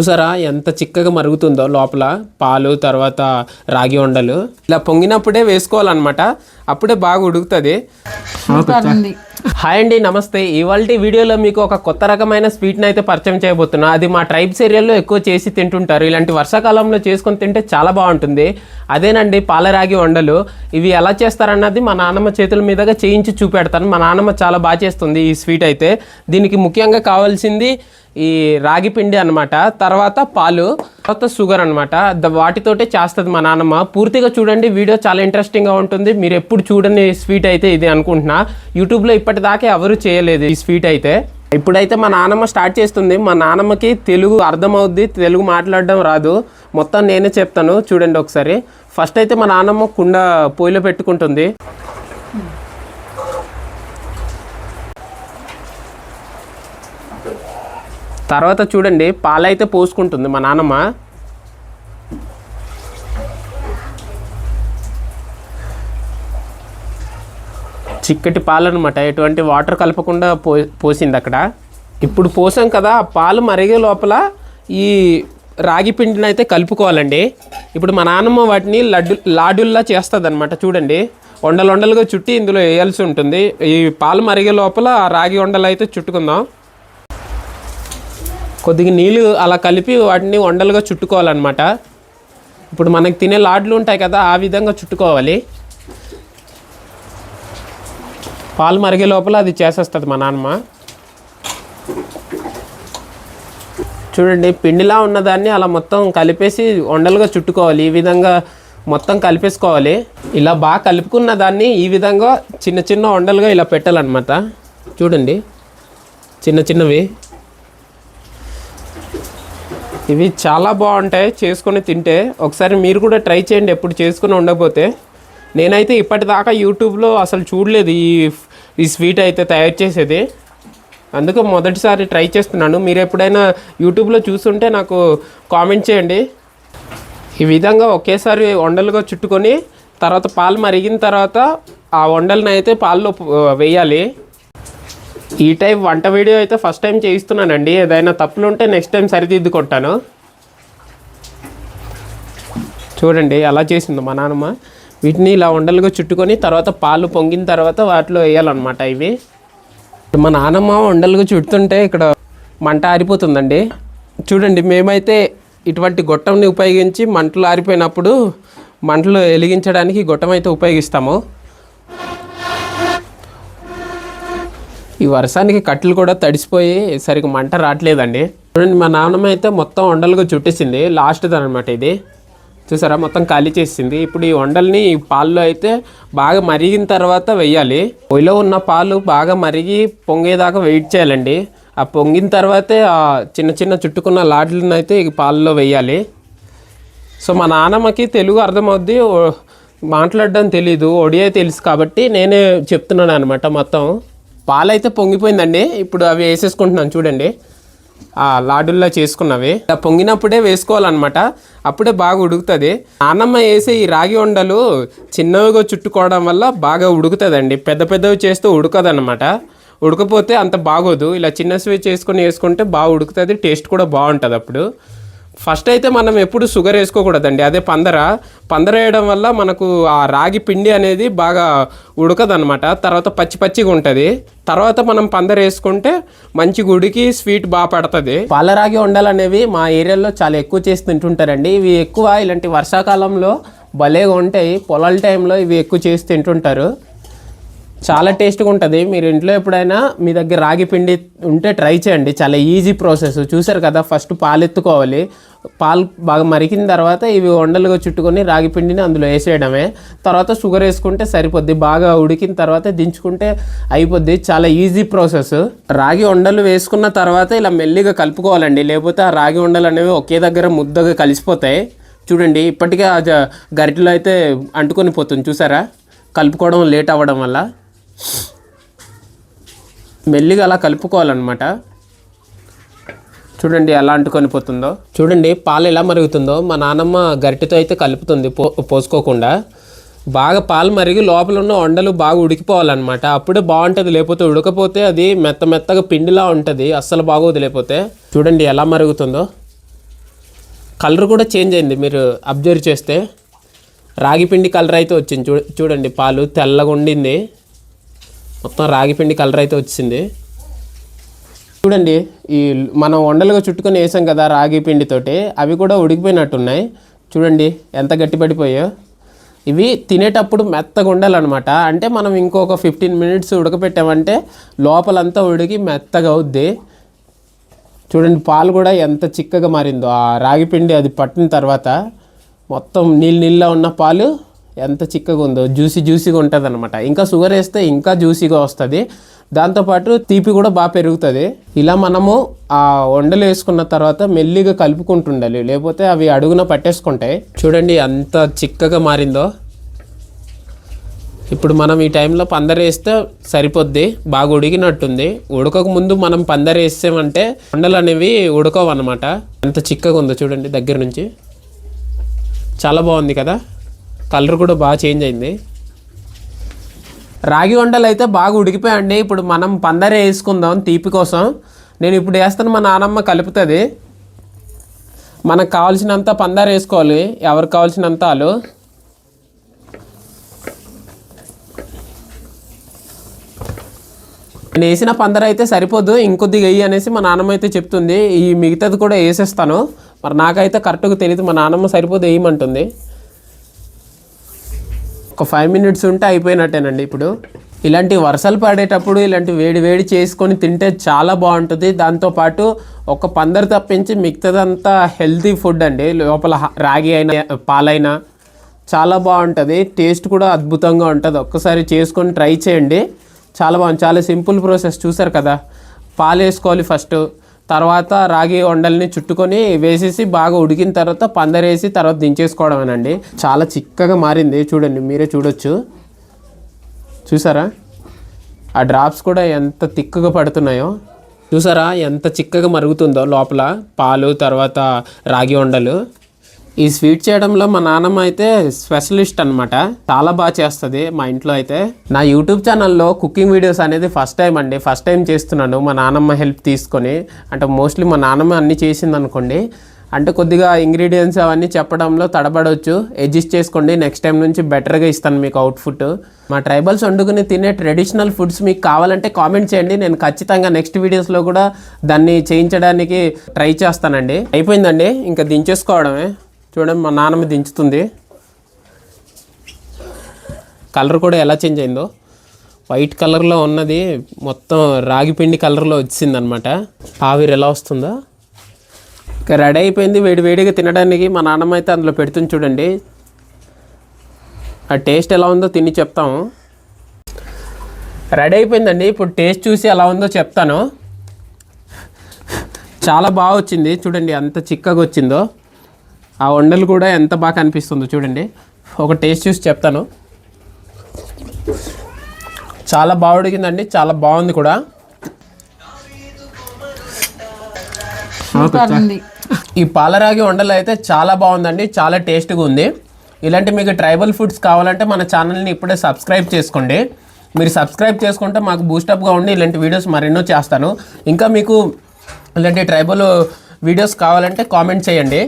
చూసారా ఎంత చిక్కగా మరుగుతుందో లోపల పాలు తర్వాత రాగి ఉండలు. ఇలా పొంగినప్పుడే వేసుకోవాలన్నమాట. అప్పుడే బాగా ఉడుకుతుంది. హాయ్ అండి నమస్తే. ఇవాళ వీడియోలో మీకు ఒక కొత్త రకమైన స్వీట్ని అయితే పరిచయం చేయబోతున్నా. అది మా ట్రైబ్స్ ఏరియాలో ఎక్కువ చేసి తింటుంటారు. ఇలాంటి వర్షాకాలంలో చేసుకొని తింటే చాలా బాగుంటుంది. అదేనండి పాలరాగి వండలు. ఇవి ఎలా చేస్తారన్నది మా నాన్నమ్మ చేతుల మీదుగా చేయించి చూపెడతాను. మా నాన్నమ్మ చాలా బాగా చేస్తుంది ఈ స్వీట్ అయితే. దీనికి ముఖ్యంగా కావాల్సింది ఈ రాగి పిండి అనమాట తర్వాత పాలు తర్వాత షుగర్ అనమాట వాటితోటే చేస్తుంది మా నాన్నమ్మ. పూర్తిగా చూడండి వీడియో చాలా ఇంట్రెస్టింగ్గా ఉంటుంది. మీరు ఎప్పుడు చూడని స్వీట్ అయితే ఇది అనుకుంటున్నా. యూట్యూబ్లో ఇప్పటిదాకా ఎవరు చేయలేదు ఈ స్వీట్ అయితే. ఇప్పుడైతే మా నానమ్మ స్టార్ట్ చేస్తుంది. మా నాన్నమ్మకి తెలుగు అర్థమవుద్ది తెలుగు మాట్లాడడం రాదు. మొత్తం నేనే చెప్తాను. చూడండి ఒకసారి. ఫస్ట్ అయితే మా నాన్నమ్మ కుండ పొయ్యిలో పెట్టుకుంటుంది. తర్వాత చూడండి పాలైతే పోసుకుంటుంది మా నాన్నమ్మ చిక్కటి పాలు అనమాట ఎటువంటి వాటర్ కలపకుండా పో పోసింది అక్కడ. ఇప్పుడు పోసాం కదా ఆ పాలు మరిగే లోపల ఈ రాగి పిండిని అయితే కలుపుకోవాలండి. ఇప్పుడు మా నాన్నమ్మ వాటిని లడ్డు లాడుల్లా చేస్తుంది అనమాట చూడండి ఉండలుండలుగా చుట్టి ఇందులో వేయాల్సి ఉంటుంది. ఈ పాలు మరిగే లోపల ఆ రాగి ఉండలు అయితే చుట్టుకుందాం. కొద్దిగా నీళ్ళు అలా కలిపి వాటిని వండలుగా చుట్టుకోవాలన్నమాట. ఇప్పుడు మనకి తినే లాడ్లు ఉంటాయి కదా ఆ విధంగా చుట్టుకోవాలి. పాలు మరిగే లోపల అది చేసేస్తుంది మా నాన్నమ్మ. చూడండి పిండిలా ఉన్నదాన్ని అలా మొత్తం కలిపేసి వండలుగా చుట్టుకోవాలి. ఈ విధంగా మొత్తం కలిపేసుకోవాలి. ఇలా బాగా కలుపుకున్న దాన్ని ఈ విధంగా చిన్న చిన్న వండలుగా ఇలా పెట్టాలన్నమాట. చూడండి చిన్న చిన్నవి. ఇవి చాలా బాగుంటాయి చేసుకొని తింటే. ఒకసారి మీరు కూడా ట్రై చేయండి ఎప్పుడు చేసుకుని ఉండకపోతే. నేనైతే ఇప్పటిదాకా యూట్యూబ్లో అసలు చూడలేదు ఈ ఈ స్వీట్ అయితే తయారు చేసేది. అందుకు మొదటిసారి ట్రై చేస్తున్నాను. మీరు ఎప్పుడైనా యూట్యూబ్లో చూస్తుంటే నాకు కామెంట్ చేయండి. ఈ విధంగా ఒకేసారి వండలుగా చుట్టుకొని తర్వాత పాలు మరిగిన తర్వాత ఆ వండలను అయితే పాల్లో వేయాలి. ఈ టైం వంట వీడియో అయితే ఫస్ట్ టైం చేయిస్తున్నానండి. ఏదైనా తప్పులు ఉంటే నెక్స్ట్ టైం సరిదిద్దుకుంటాను. చూడండి అలా చేసింది మా నాన్నమ్మ. వీటిని ఇలా ఉండలుగా చుట్టుకొని తర్వాత పాలు పొంగిన తర్వాత వాటిలో వేయాలన్నమాట ఇవి. మా నాన్నమ్మ ఉండలుగా చుడుతుంటే ఇక్కడ మంట ఆరిపోతుందండి. చూడండి మేమైతే ఇటువంటి గొట్టంని ఉపయోగించి మంటలు ఆరిపోయినప్పుడు మంటలు వెలిగించడానికి గొట్టం అయితే ఉపయోగిస్తాము. ఈ వర్షానికి కట్టెలు కూడా తడిసిపోయి సరిగ్గా మంట రావట్లేదండి. చూడండి మా నాన్నమ్మ అయితే మొత్తం ఉండలుగా చుట్టేసింది. లాస్ట్ది అనమాట ఇది. చూసారా? మొత్తం ఖాళీ చేసింది. ఇప్పుడు ఈ వండల్ని ఈ పాల్లో అయితే బాగా మరిగిన తర్వాత వెయ్యాలి. పొయ్యిలో ఉన్న పాలు బాగా మరిగి పొంగేదాకా వెయిట్ చేయాలండి. ఆ పొంగిన తర్వాతే ఆ చిన్న చిన్న చుట్టుకున్న లాడ్లను అయితే ఈ పాలలో వెయ్యాలి. సో మా నాన్నమ్మకి తెలుగు అర్థమవుద్ది. మాట్లాడడం తెలీదు. ఒడియా తెలుసు కాబట్టి నేనే చెప్తున్నాను అనమాట మొత్తం. పాలైతే పొంగిపోయిందండి. ఇప్పుడు అవి వేసేసుకుంటున్నాను చూడండి. లాడుల్లా చేసుకున్నవి. ఇలా పొంగినప్పుడే వేసుకోవాలన్నమాట. అప్పుడే బాగా ఉడుకుతుంది. నానమ్మ వేసే ఈ రాగి ఉండలు చిన్నవిగా చుట్టుకోవడం వల్ల బాగా ఉడుకుతుందండి. పెద్ద పెద్దవి చేస్తే ఉడకదన్నమాట. ఉడకపోతే అంత బాగోదు. ఇలా చిన్న స్వీట్ చేసుకొని వేసుకుంటే బాగా ఉడుకుతుంది. టేస్ట్ కూడా బాగుంటుంది అప్పుడు. ఫస్ట్ అయితే మనం ఎప్పుడు షుగర్ వేసుకోకూడదండి. అదే పందర. పందర వేయడం వల్ల మనకు ఆ రాగి పిండి అనేది బాగా ఉడకదనమాట తర్వాత పచ్చి పచ్చిగా ఉంటుంది. తర్వాత మనం పందర వేసుకుంటే మంచి గుడికి స్వీట్ బాగా పడుతుంది. పాలరాగి వండాలనేవి మా ఏరియాలో చాలా ఎక్కువ చేసి తింటుంటారండి. ఇవి ఎక్కువ ఇలాంటి వర్షాకాలంలో భలేగా ఉంటాయి. పొలాల టైంలో ఇవి ఎక్కువ చేసి తింటుంటారు. చాలా టేస్ట్గా ఉంటుంది. మీరు ఇంట్లో ఎప్పుడైనా మీ దగ్గర రాగి పిండి ఉంటే ట్రై చేయండి. చాలా ఈజీ ప్రాసెస్ చూసారు కదా ఫస్ట్ పాలు ఎత్తుకోవాలి. పాలు బాగా మరికిన తర్వాత ఇవి వండలుగా చుట్టుకొని రాగి పిండిని అందులో వేసేయడమే. తర్వాత షుగర్ వేసుకుంటే సరిపోద్ది. బాగా ఉడికిన తర్వాత దించుకుంటే అయిపోద్ది. చాలా ఈజీ ప్రాసెస్ రాగి వండలు వేసుకున్న తర్వాత ఇలా మెల్లిగా కలుపుకోవాలండి. లేకపోతే ఆ రాగి వండలు అనేవి ఒకే దగ్గర ముద్దగా కలిసిపోతాయి. చూడండి ఇప్పటికే ఆ గరిటెలో అయితే అంటుకొని పోతుంది. చూసారా? కలుపుకోవడం లేట్ అవ్వడం వల్ల. మెల్లిగా అలా కలుపుకోవాలన్నమాట. చూడండి ఎలా అంటుకొని పోతుందో. చూడండి పాలు ఎలా మరుగుతుందో. మా నాన్నమ్మ గరిటెతో అయితే కలుపుతుంది పో పోసుకోకుండా. బాగా పాలు మరిగి లోపల ఉన్న వండలు బాగా ఉడికిపోవాలన్నమాట. అప్పుడే బాగుంటుంది లేకపోతే ఉడకపోతే అది మెత్త మెత్తగా పిండిలా ఉంటుంది అస్సలు బాగోదు లేకపోతే. చూడండి ఎలా మరుగుతుందో. కలర్ కూడా చేంజ్ అయింది మీరు అబ్జర్వ్ చేస్తే. రాగి పిండి కలర్ అయితే వచ్చింది చూ చూడండి పాలు తెల్లగా ఉండింది. మొత్తం రాగి పిండి కలర్ అయితే వచ్చింది. చూడండి ఈ మనం వండలుగా చుట్టుకొని వేసాం కదా రాగి పిండితోటి అవి కూడా ఉడికిపోయినట్టున్నాయి. చూడండి ఎంత గట్టిపడిపోయాయో ఇవి తినేటప్పుడు మెత్తగా ఉండాలన్నమాట. అంటే మనం ఇంకొక ఫిఫ్టీన్ మినిట్స్ ఉడకపెట్టామంటే లోపలంతా ఉడికి మెత్తగా అవుద్ది. చూడండి పాలు కూడా ఎంత చిక్కగా మారిందో. ఆ రాగి పిండి అది పట్టిన తర్వాత మొత్తం నీళ్ళు నీళ్ళ ఉన్న పాలు ఎంత చిక్కగా ఉందో జ్యూసీ జ్యూసీగా ఉంటుంది అనమాట ఇంకా షుగర్ వేస్తే ఇంకా జ్యూసీగా వస్తుంది. దాంతోపాటు తీపి కూడా బాగా పెరుగుతుంది. ఇలా మనము ఆ వండలు వేసుకున్న తర్వాత మెల్లిగా కలుపుకుంటుండాలి. లేకపోతే అవి అడుగున పట్టేసుకుంటాయి. చూడండి ఎంత చిక్కగా మారిందో. ఇప్పుడు మనం ఈ టైంలో పందర వేస్తే సరిపోద్ది. బాగా ఉడికినట్టుంది. ఉడకక ముందు మనం పందర వేసామంటే వండలు అనేవి ఉడకవు అనమాట ఎంత చిక్కగా ఉందో చూడండి దగ్గర నుంచి. చాలా బాగుంది కదా? కలర్ కూడా బాగా చేంజ్ అయింది. రాగి వండలు అయితే బాగా ఉడికిపోయండి ఇప్పుడు మనం పందరే వేసుకుందాం తీపి కోసం. నేను ఇప్పుడు వేస్తాను మా నానమ్మ కలుపుతుంది. మనకు కావాల్సినంత పందారు వేసుకోవాలి. ఎవరికి కావాల్సినంత వాళ్ళు నేను వేసిన పందర అయితే సరిపోదు. ఇంకొద్దిగా వెయ్యి అనేసి మా నాన్నమ్మ అయితే చెప్తుంది. ఈ మిగతాది కూడా వేసేస్తాను. మరి నాకైతే కరెక్ట్గా తెలియదు మా నాన్నమ్మ సరిపోదు వేయమంటుంది. ఒక ఫైవ్ మినిట్స్ ఉంటే అయిపోయినట్టేనండి ఇప్పుడు. ఇలాంటి వర్షాలు పడేటప్పుడు ఇలాంటి వేడి వేడి చేసుకొని తింటే చాలా బాగుంటుంది. దాంతోపాటు ఒక పందరు తప్పించి మిగతాదంతా హెల్తీ ఫుడ్ అండి. లోపల రాగి అయినా పాలైనా చాలా బాగుంటుంది. టేస్ట్ కూడా అద్భుతంగా ఉంటుంది. ఒక్కసారి చేసుకొని ట్రై చేయండి. చాలా బాగుంది. చాలా సింపుల్ ప్రాసెస్ చూసారు కదా. పాలు వేసుకోవాలి ఫస్ట్. తర్వాత రాగి వండల్ని చుట్టుకొని వేసేసి బాగా ఉడికిన తర్వాత పందరేసి తర్వాత దించేసుకోవడమేనండి. చాలా చిక్కగా మారింది. చూడండి మీరే చూడొచ్చు. చూసారా? ఆ డ్రాప్స్ కూడా ఎంత తిక్కుగా పడుతున్నాయో. చూసారా? ఎంత చిక్కగా మరుగుతుందో లోపల పాలు తర్వాత రాగి వండలు. ఈ స్వీట్ చేయడంలో మా నాన్నమ్మ అయితే స్పెషలిస్ట్ అన్నమాట. చాలా బాగా చేస్తుంది మా ఇంట్లో అయితే. నా యూట్యూబ్ ఛానల్లో కుకింగ్ వీడియోస్ అనేది ఫస్ట్ టైం అండి. ఫస్ట్ టైం చేస్తున్నాను మా నాన్నమ్మ హెల్ప్ తీసుకొని. అంటే మోస్ట్లీ మా నాన్నమ్మ అన్నీ చేసింది అనుకోండి. అంటే కొద్దిగా ఇంగ్రీడియంట్స్ అవన్నీ చెప్పడంలో తడబడవచ్చు అడ్జస్ట్ చేసుకోండి. నెక్స్ట్ టైం నుంచి బెటర్గా ఇస్తాను మీకు అవుట్ఫుట్ మా ట్రైబల్స్ వండుకుని తినే ట్రెడిషనల్ ఫుడ్స్ మీకు కావాలంటే కామెంట్ చేయండి. నేను ఖచ్చితంగా నెక్స్ట్ వీడియోస్లో కూడా దాన్ని చేయించడానికి ట్రై చేస్తానండి. అయిపోయిందండి. ఇంకా దించేసుకోవడమే. చూడండి మా నాన్నమ్మ దించుతుంది. కలర్ కూడా ఎలా చేంజ్ అయిందో. వైట్ కలర్లో ఉన్నది మొత్తం రాగి పిండి కలర్లో వచ్చిందనమాట ఆవిరి ఎలా వస్తుందో. ఇంకా రెడీ అయిపోయింది వేడి వేడిగా తినడానికి మా నాన్నమ్మ అయితే అందులో పెడుతుంది చూడండి. ఆ టేస్ట్ ఎలా ఉందో తిని చెప్తాము. రెడీ అయిపోయిందండి ఇప్పుడు టేస్ట్ చూసి ఎలా ఉందో చెప్తాను. చాలా బాగా వచ్చింది చూడండి ఎంత చిక్కగా వచ్చిందో. ఆ వండలు కూడా ఎంత బాగా కనిపిస్తుందో చూడండి. ఒక టేస్ట్ చూసి చెప్తాను. చాలా బాగా ఉడికిందండి చాలా బాగుంది కూడా. ఈ పాలరాగి వండలు అయితే చాలా బాగుందండి చాలా టేస్ట్గా ఉంది. ఇలాంటి మీకు ట్రైబల్ ఫుడ్స్ కావాలంటే మన ఛానల్ని ఇప్పుడే సబ్స్క్రైబ్ చేసుకోండి. మీరు సబ్స్క్రైబ్ చేసుకుంటే మాకు బూస్టప్గా ఉండి ఇలాంటి వీడియోస్ మరెన్నో చేస్తాను. ఇంకా మీకు ఇలాంటి ట్రైబల్ వీడియోస్ కావాలంటే కామెంట్ చేయండి.